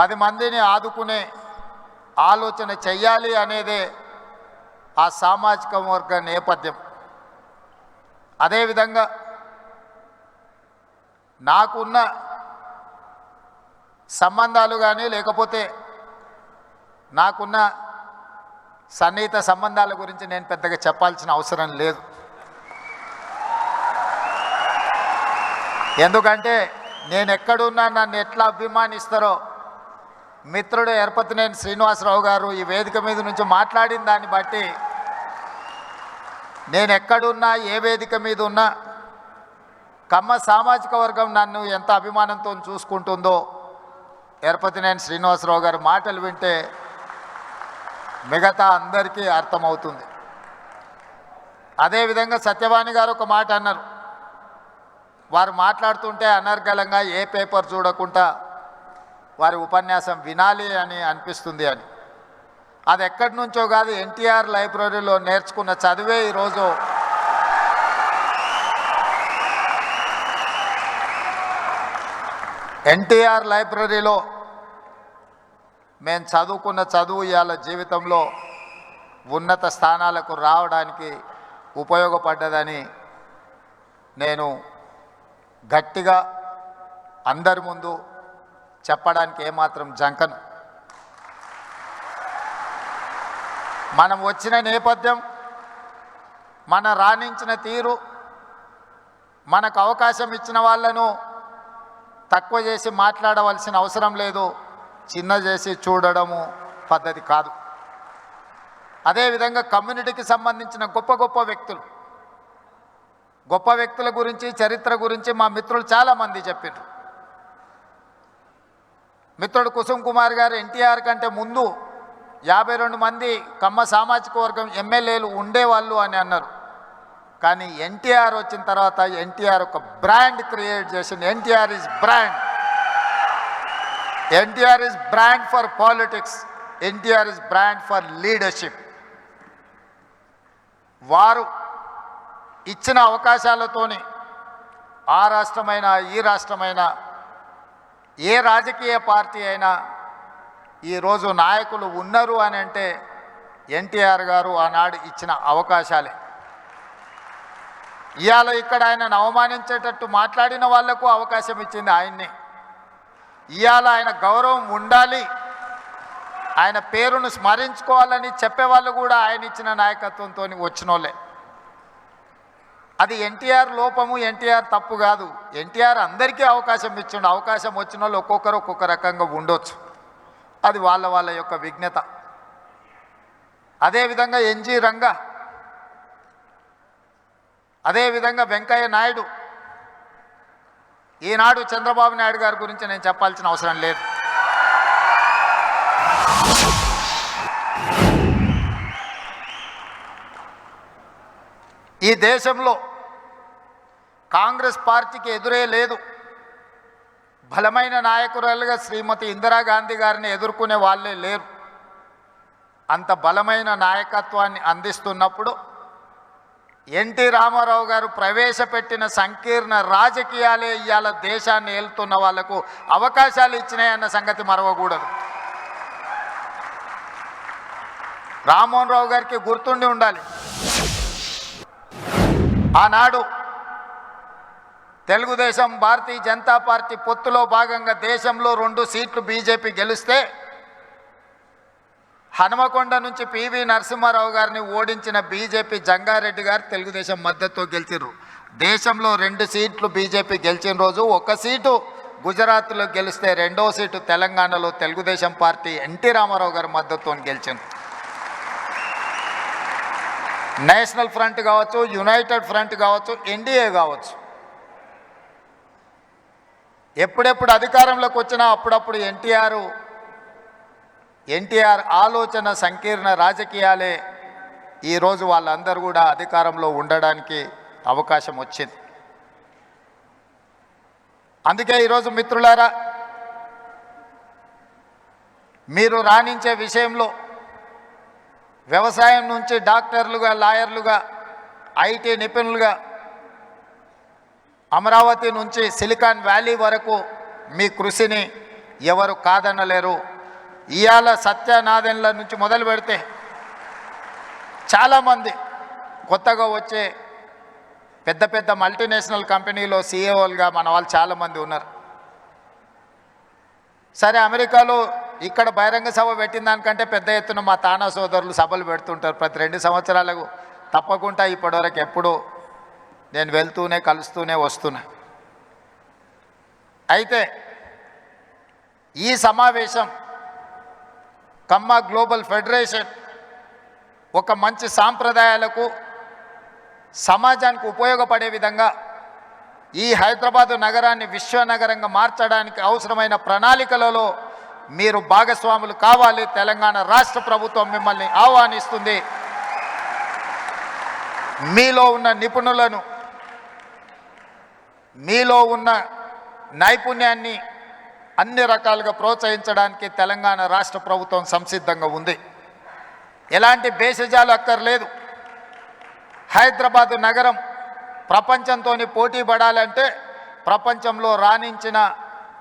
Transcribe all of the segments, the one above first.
పది మందిని ఆదుకునే ఆలోచన చెయ్యాలి అనేదే ఆ సామాజిక వర్గ నేపథ్యం. అదేవిధంగా నాకున్న సంబంధాలు కానీ లేకపోతే నాకున్న సన్నిహిత సంబంధాల గురించి నేను పెద్దగా చెప్పాల్సిన అవసరం లేదు. ఎందుకంటే నేను ఎక్కడున్నా నన్ను ఎట్లా అభిమానిస్తారో మిత్రుడు ఎరపతినేని శ్రీనివాసరావు గారు ఈ వేదిక మీద నుంచి మాట్లాడిన దాన్ని బట్టి నేను ఎక్కడున్నా ఏ వేదిక మీద ఉన్నా కమ్మ సామాజిక వర్గం నన్ను ఎంత అభిమానంతో చూసుకుంటుందో ఎరపతినేని శ్రీనివాసరావు గారి మాటలు వింటే మిగతా అందరికీ అర్థమవుతుంది. అదేవిధంగా సత్యవాణి గారు ఒక మాట అన్నారు. వారు మాట్లాడుతుంటే అనర్గళంగా ఏ పేపర్ చూడకుండా వారి ఉపన్యాసం వినాలి అని అనిపిస్తుంది అని. అది ఎక్కడి నుంచో కాదు ఎన్టీఆర్ లైబ్రరీలో నేర్చుకున్న చదివే ఈరోజు. ఎన్టీఆర్ లైబ్రరీలో మేము చదువుకున్న చదువు ఇవాళ జీవితంలో ఉన్నత స్థానాలకు రావడానికి ఉపయోగపడ్డదని నేను గట్టిగా అందరి ముందు చెప్పడానికి ఏమాత్రం జంకను. మనం వచ్చిన నేపథ్యం మన రాణించిన తీరు మనకు అవకాశం ఇచ్చిన వాళ్ళను తక్కువ చేసి మాట్లాడవలసిన అవసరం లేదు చిన్న చేసి చూడడము పద్ధతి కాదు. అదేవిధంగా కమ్యూనిటీకి సంబంధించిన గొప్ప గొప్ప వ్యక్తులు గొప్ప వ్యక్తుల గురించి చరిత్ర గురించి మా మిత్రులు చాలామంది చెప్పారు మిత్రుడు కుసుమ్ కుమార్ గారు ఎన్టీఆర్ కంటే ముందు యాభై రెండు మంది కమ్మ సామాజిక వర్గం ఎమ్మెల్యేలు ఉండేవాళ్ళు అని అన్నారు. కానీ ఎన్టీఆర్ వచ్చిన తర్వాత ఎన్టీఆర్ ఒక బ్రాండ్ క్రియేట్ చేసింది NTR is brand NTR is brand for politics NTR is brand for leadership వారు ఇచ్చిన అవకాశాలతోని ఆ రాష్ట్రమైనా ఈ రాష్ట్రమైనా ఏ రాజకీయ పార్టీ అయినా ఈరోజు నాయకులు ఉన్నారు అని అంటే ఎన్టీఆర్ గారు ఆనాడు ఇచ్చిన అవకాశాలే. ఇవాళ ఇక్కడ ఆయనను అవమానించేటట్టు మాట్లాడిన వాళ్ళకు అవకాశం ఇచ్చింది ఆయన్ని. ఇవాళ ఆయన గౌరవం ఉండాలి. ఆయన పేరును స్మరించుకోవాలని చెప్పేవాళ్ళు కూడా ఆయన ఇచ్చిన నాయకత్వంతో వచ్చినోళ్ళే. అది ఎన్టీఆర్ లోపము ఎన్టీఆర్ తప్పు కాదు. ఎన్టీఆర్ అందరికీ అవకాశం ఇచ్చిండు. అవకాశం వచ్చిన వాళ్ళు ఒక్కొక్కరు ఒక్కొక్క రకంగా ఉండొచ్చు. అది వాళ్ళ వాళ్ళ యొక్క విజ్ఞత. అదేవిధంగా ఎన్జి రంగ. అదేవిధంగా వెంకయ్య నాయుడు. ఈనాడు చంద్రబాబు నాయుడు గారి గురించి నేను చెప్పాల్సిన అవసరం లేదు. ఈ దేశంలో కాంగ్రెస్ పార్టీకి ఎదురే లేదు. బలమైన నాయకురాలుగా శ్రీమతి ఇందిరాగాంధీ గారిని ఎదుర్కొనే వాళ్ళే లేరు. అంత బలమైన నాయకత్వాన్ని అందిస్తున్నప్పుడు ఎన్టీ రామారావు గారు ప్రవేశపెట్టిన సంకీర్ణ రాజకీయాలే ఇవాళ దేశాన్ని ఏలుతున్న వాళ్ళకు అవకాశాలు ఇచ్చినాయన్న సంగతి మరవకూడదు. రామ్మోహన్ రావు గారికి గుర్తుండి ఉండాలి. ఆనాడు తెలుగుదేశం భారతీయ జనతా పార్టీ పొత్తులో భాగంగా దేశంలో రెండు సీట్లు బీజేపీ గెలిస్తే హనుమకొండ నుంచి పివి నరసింహారావు గారిని ఓడించిన బీజేపీ జంగారెడ్డి గారు తెలుగుదేశం మద్దతుతో గెలిచిర్రు. దేశంలో రెండు సీట్లు బీజేపీ గెలిచిన రోజు ఒక సీటు గుజరాత్లో గెలిస్తే రెండో సీటు తెలంగాణలో తెలుగుదేశం పార్టీ ఎన్టీ రామారావు గారి మద్దతుతో గెలిచింది. నేషనల్ ఫ్రంట్ కావచ్చు యునైటెడ్ ఫ్రంట్ కావచ్చు ఎన్డీఏ కావచ్చు. ఎప్పుడెప్పుడు అధికారంలోకి వచ్చినా అప్పుడప్పుడు ఎన్టీఆర్ ఎన్టీఆర్ ఆలోచన సంకీర్ణ రాజకీయాలే ఈరోజు వాళ్ళందరూ కూడా అధికారంలో ఉండడానికి అవకాశం వచ్చింది. అందుకే ఈరోజు మిత్రులారా మీరు రాణించే విషయంలో వ్యవసాయం నుంచి డాక్టర్లుగా లాయర్లుగా ఐటీ నిపుణులుగా అమరావతి నుంచి సిలికాన్ వ్యాలీ వరకు మీ కృషిని ఎవరు కాదనలేరు. ఇవాళ సత్యనాదెన్ల నుంచి మొదలు పెడితే చాలామంది కొత్తగా వచ్చే పెద్ద పెద్ద మల్టీనేషనల్ కంపెనీలో సీఏఓలుగా మన వాళ్ళు చాలామంది ఉన్నారు. సరే అమెరికాలో ఇక్కడ బహిరంగ సభ పెట్టిన దానికంటే పెద్ద ఎత్తున మా తానా సోదరులు సభలు పెడుతుంటారు. ప్రతి రెండు సంవత్సరాలకు తప్పకుండా ఇప్పటివరకు ఎప్పుడూ నేను వెళ్తూనే కలుస్తూనే వస్తున్నా. అయితే ఈ సమావేశం కమ్మ గ్లోబల్ ఫెడరేషన్ ఒక మంచి సాంప్రదాయాలకు సమాజానికి ఉపయోగపడే విధంగా ఈ హైదరాబాదు నగరాన్ని విశ్వనగరంగా మార్చడానికి అవసరమైన ప్రణాళికలలో మీరు భాగస్వాములు కావాలి. తెలంగాణ రాష్ట్ర ప్రభుత్వం మిమ్మల్ని ఆహ్వానిస్తుంది. మీలో ఉన్న నిపుణులను మీలో ఉన్న నైపుణ్యాన్ని అన్ని రకాలుగా ప్రోత్సహించడానికి తెలంగాణ రాష్ట్ర ప్రభుత్వం సంసిద్ధంగా ఉంది. ఎలాంటి భేషజాలు అక్కర్లేదు. హైదరాబాదు నగరం ప్రపంచంతో పోటీ పడాలంటే ప్రపంచంలో రాణించిన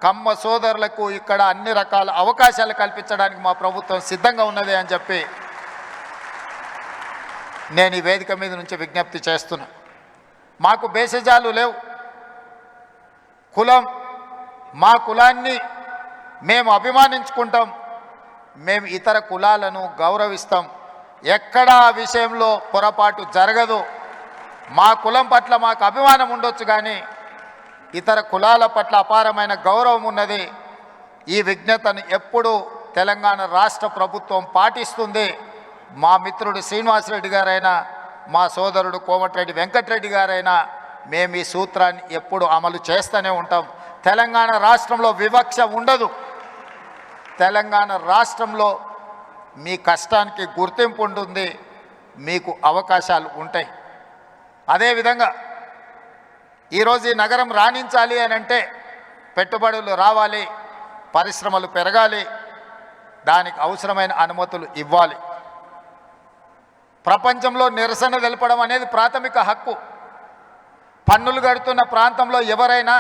కమ్మ సోదరులకు ఇక్కడ అన్ని రకాల అవకాశాలు కల్పించడానికి మా ప్రభుత్వం సిద్ధంగా ఉన్నది అని చెప్పి నేను ఈ వేదిక మీద నుంచి విజ్ఞప్తి చేస్తున్నా. మాకు భేషజాలు లేవు. కులం మా కులాన్ని మేము అభిమానించుకుంటాం. మేము ఇతర కులాలను గౌరవిస్తాం. ఎక్కడా ఆ విషయంలో పొరపాటు జరగదు. మా కులం పట్ల మాకు అభిమానం ఉండొచ్చు కానీ ఇతర కులాల పట్ల అపారమైన గౌరవం ఉన్నది. ఈ విజ్ఞతను ఎప్పుడు తెలంగాణ రాష్ట్ర ప్రభుత్వం పాటిస్తుంది. మా మిత్రుడు శ్రీనివాసరెడ్డి గారైనా మా సోదరుడు కోమటిరెడ్డి వెంకటరెడ్డి గారైనా మేము ఈ సూత్రాన్ని ఎప్పుడు అమలు చేస్తూనే ఉంటాం. తెలంగాణ రాష్ట్రంలో వివక్ష ఉండదు. తెలంగాణ రాష్ట్రంలో మీ కష్టానికి గుర్తింపు ఉంటుంది. మీకు అవకాశాలు ఉంటాయి. అదేవిధంగా ఈరోజు ఈ నగరం రాణించాలి అని అంటే పెట్టుబడులు రావాలి పరిశ్రమలు పెరగాలి దానికి అవసరమైన అనుమతులు ఇవ్వాలి. ప్రపంచంలో నిరసన తెలపడం అనేది ప్రాథమిక హక్కు. పన్నులు కడుతున్న ప్రాంతంలో ఎవరైనా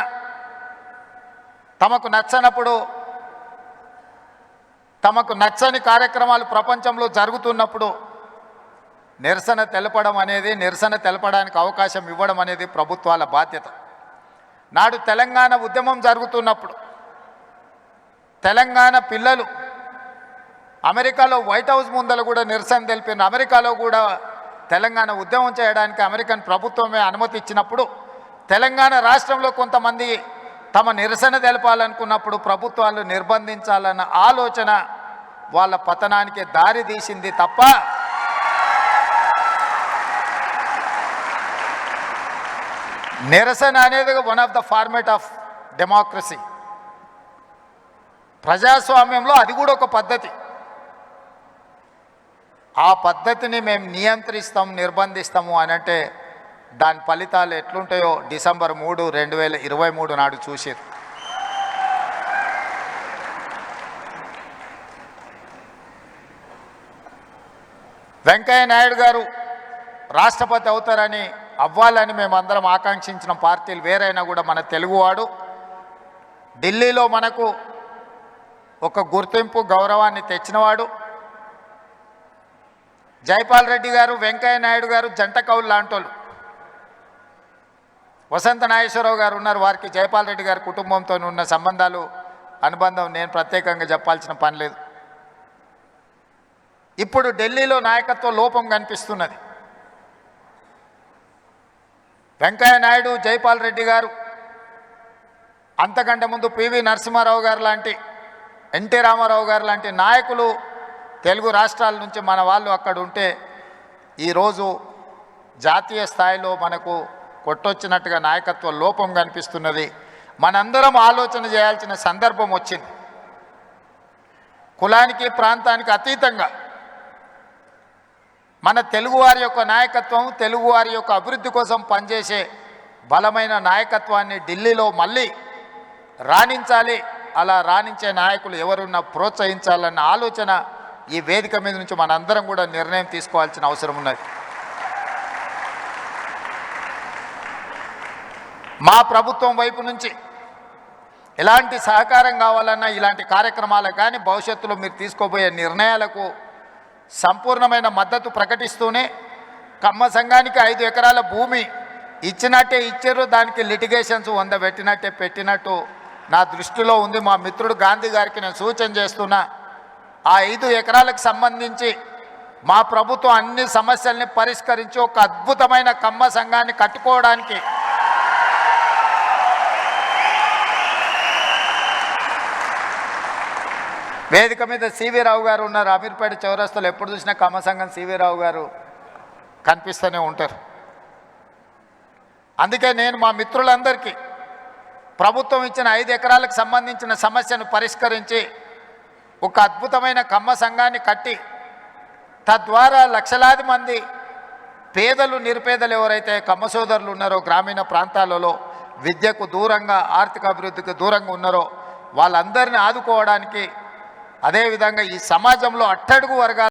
తమకు నచ్చనప్పుడు తమకు నచ్చని కార్యక్రమాలు ప్రపంచంలో జరుగుతున్నప్పుడు నిరసన తెలపడం అనేది నిరసన తెలపడానికి అవకాశం ఇవ్వడం అనేది ప్రభుత్వాల బాధ్యత. నాడు తెలంగాణ ఉద్యమం జరుగుతున్నప్పుడు తెలంగాణ పిల్లలు అమెరికాలో వైట్ హౌస్ ముందర కూడా నిరసన తెలిపిన అమెరికాలో కూడా తెలంగాణ ఉద్యమం చేయడానికి అమెరికన్ ప్రభుత్వమే అనుమతి ఇచ్చినప్పుడు తెలంగాణ రాష్ట్రంలో కొంతమంది తమ నిరసన తెలపాలనుకున్నప్పుడు ప్రభుత్వాలు నిర్బంధించాలన్న ఆలోచన వాళ్ళ పతనానికి దారి తీసింది తప్ప నిరసన అనేది one of the format of democracy ప్రజాస్వామ్యంలో అది కూడా ఒక పద్ధతి. ఆ పద్ధతిని మేము నియంత్రిస్తాం నిర్బంధిస్తాము అని అంటే దాని ఫలితాలు ఎట్లుంటాయో డిసెంబర్ మూడు రెండు వేల ఇరవై మూడు నాడు చూసేది వెంకయ్య నాయుడు గారు రాష్ట్రపతి అవుతారని అవ్వాలని మేమందరం ఆకాంక్షించిన పార్టీలు వేరైనా కూడా మన తెలుగువాడు. ఢిల్లీలో మనకు ఒక గుర్తింపు గౌరవాన్ని తెచ్చినవాడు. జైపాల్ రెడ్డి గారు వెంకయ్య నాయుడు గారు జంట కౌలు లాంటోళ్ళు. వసంత నాగేశ్వరరావు గారు ఉన్నారు. వారికి జైపాల్ రెడ్డి గారి కుటుంబంతో ఉన్న సంబంధాలు అనుబంధం నేను ప్రత్యేకంగా చెప్పాల్సిన పని లేదు. ఇప్పుడు ఢిల్లీలో నాయకత్వ లోపం కనిపిస్తున్నది. వెంకయ్య నాయుడు జైపాల్ రెడ్డి గారు అంతకంటే ముందు పివి నరసింహారావు గారు లాంటి ఎన్టీ రామారావు గారు లాంటి నాయకులు తెలుగు రాష్ట్రాల నుంచి మన వాళ్ళు అక్కడ ఉంటే ఈరోజు జాతీయ స్థాయిలో మనకు కొట్టొచ్చినట్టుగా నాయకత్వ లోపం కనిపిస్తున్నది. మనందరం ఆలోచన చేయాల్సిన సందర్భం వచ్చింది. కులానికి ప్రాంతానికి అతీతంగా మన తెలుగువారి యొక్క నాయకత్వం తెలుగువారి యొక్క అభివృద్ధి కోసం పనిచేసే బలమైన నాయకత్వాన్ని ఢిల్లీలో మళ్ళీ రాణించాలి. అలా రాణించే నాయకులు ఎవరున్నా ప్రోత్సహించాలన్న ఆలోచన ఈ వేదిక మీద నుంచి మనందరం కూడా నిర్ణయం తీసుకోవాల్సిన అవసరం ఉన్నది. మా ప్రభుత్వం వైపు నుంచి ఎలాంటి సహకారం కావాలన్నా ఇలాంటి కార్యక్రమాలకు కానీ భవిష్యత్తులో మీరు తీసుకోబోయే నిర్ణయాలకు సంపూర్ణమైన మద్దతు ప్రకటిస్తూనే కమ్మ సంఘానికి ఐదు ఎకరాల భూమి ఇచ్చినట్టే ఇచ్చారు దానికి లిటిగేషన్స్ వంద పెట్టినట్టే పెట్టినట్టు నా దృష్టిలో ఉంది. మా మిత్రుడు గాంధీ గారికి నేను సూచన చేస్తున్నా. ఆ ఐదు ఎకరాలకు సంబంధించి మా ప్రభుత్వం అన్ని సమస్యల్ని పరిష్కరించి ఒక అద్భుతమైన కమ్మ సంఘాన్ని కట్టుకోవడానికి వేదిక మీద సివి రావు గారు ఉన్నారు. అమీర్పేట చౌరస్తులు ఎప్పుడు చూసినా కమ్మ సంఘం సివి రావు గారు కనిపిస్తూనే ఉంటారు. అందుకే నేను మా మిత్రులందరికీ ప్రభుత్వం ఇచ్చిన ఐదు ఎకరాలకు సంబంధించిన సమస్యను పరిష్కరించి ఒక అద్భుతమైన కమ్మ సంఘాన్ని కట్టి తద్వారా లక్షలాది మంది పేదలు నిరుపేదలు ఎవరైతే కమ్మ సోదరులు ఉన్నారో గ్రామీణ ప్రాంతాలలో విద్యకు దూరంగా ఆర్థిక అభివృద్ధికి దూరంగా ఉన్నారో వాళ్ళందరినీ ఆదుకోవడానికి అదేవిధంగా ఈ సమాజంలో అట్టడుగు వర్గాలు